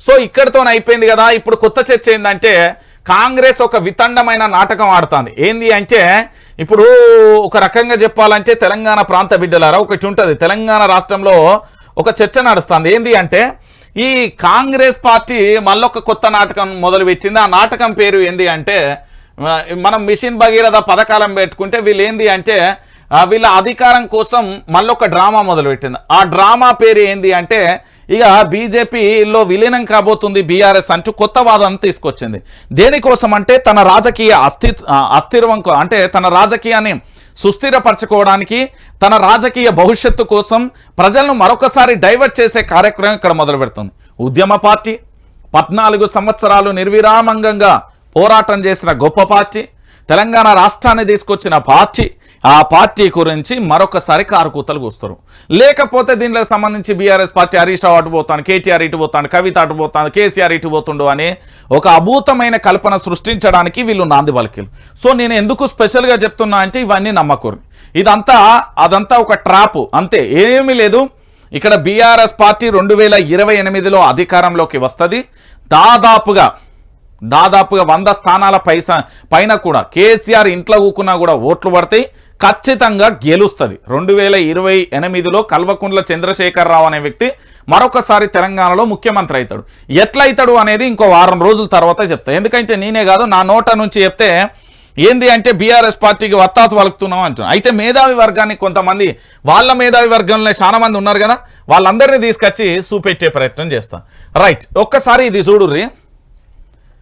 So ఇక్కడితో అయిపోయింది కదా. ఇప్పుడు కొత్త చర్చ ఏంటంటే కాంగ్రెస్ ఒక వితండమైన నాటకం ఆడుతుంది. ఏంది అంటే ఇప్పుడు ఒక రకంగా చెప్పాలంటే తెలంగాణ ప్రాంత బిడ్డలారా ఒకటి ఉంటుంది. తెలంగాణ రాష్ట్రంలో ఒక చర్చ నడుస్తుంది. ఏంది అంటే ఈ కాంగ్రెస్ పార్టీ మళ్ళొక కొత్త నాటకం మొదలుపెట్టింది. ఆ నాటకం పేరు ఏంది అంటే మనం మిషన్ భగీరథ పథకాలం పెట్టుకుంటే వీళ్ళు ఏంది అంటే వీళ్ళ అధికారం కోసం మళ్ళొక డ్రామా మొదలుపెట్టింది. ఆ డ్రామా పేరు ఏంది అంటే ఇక బీజేపీలో విలీనం కాబోతుంది బీఆర్ఎస్ అంటూ కొత్త వాదాన్ని తీసుకొచ్చింది. దేనికోసం అంటే తన రాజకీయ అస్థి అస్థిరవం అంటే తన రాజకీయాన్ని సుస్థిరపరచుకోవడానికి తన రాజకీయ భవిష్యత్తు కోసం ప్రజలను మరొకసారి డైవర్ట్ చేసే కార్యక్రమం ఇక్కడ మొదలు పెడుతుంది. ఉద్యమ పార్టీ పద్నాలుగు సంవత్సరాలు నిర్విరామంగా పోరాటం చేసిన గొప్ప పార్టీ తెలంగాణ రాష్ట్రాన్ని తీసుకొచ్చిన పార్టీ ఆ పార్టీ గురించి మరొకసారి కారుకూతలు కూస్తారు. లేకపోతే దీనిలో సంబంధించి బీఆర్ఎస్ పార్టీ హరీష్ రావు అటు పోతాను కేటీఆర్ ఇటు పోతాను కవిత అటు పోతాను కేసీఆర్ ఇటు పోతుండు అని ఒక అభూతమైన కల్పన సృష్టించడానికి వీళ్ళు నాంది పలికిలు సో నేను ఎందుకు స్పెషల్గా చెప్తున్నా అంటే ఇవన్నీ నమ్మకూరు ఇదంతా అదంతా ఒక ట్రాపు. అంతే ఏమీ లేదు. ఇక్కడ బీఆర్ఎస్ పార్టీ రెండు వేల ఇరవై ఎనిమిదిలో అధికారంలోకి వస్తుంది. దాదాపుగా దాదాపుగా వంద స్థానాల పైస పైన కూడా కేసీఆర్ ఇంట్లో కూకున్నా కూడా ఓట్లు పడతాయి. ఖచ్చితంగా గెలుస్తుంది. రెండు వేల ఇరవై ఎనిమిదిలో కల్వకుండ్ల చంద్రశేఖరరావు అనే వ్యక్తి మరొకసారి తెలంగాణలో ముఖ్యమంత్రి అవుతాడు. ఎట్లా అవుతాడు అనేది ఇంకో వారం రోజుల తర్వాత చెప్తా. ఎందుకంటే నేనే కాదు నా నోట నుంచి చెప్తే ఏంది అంటే బీఆర్ఎస్ పార్టీకి వత్తాసు వలుకుతున్నాం అంటున్నాం. అయితే మేధావి వర్గానికి కొంతమంది వాళ్ళ మేధావి వర్గంలో చాలా మంది ఉన్నారు కదా వాళ్ళందరినీ తీసుకొచ్చి చూపెట్టే ప్రయత్నం చేస్తాం. రైట్ ఒక్కసారి ఇది చూడుర్రీ.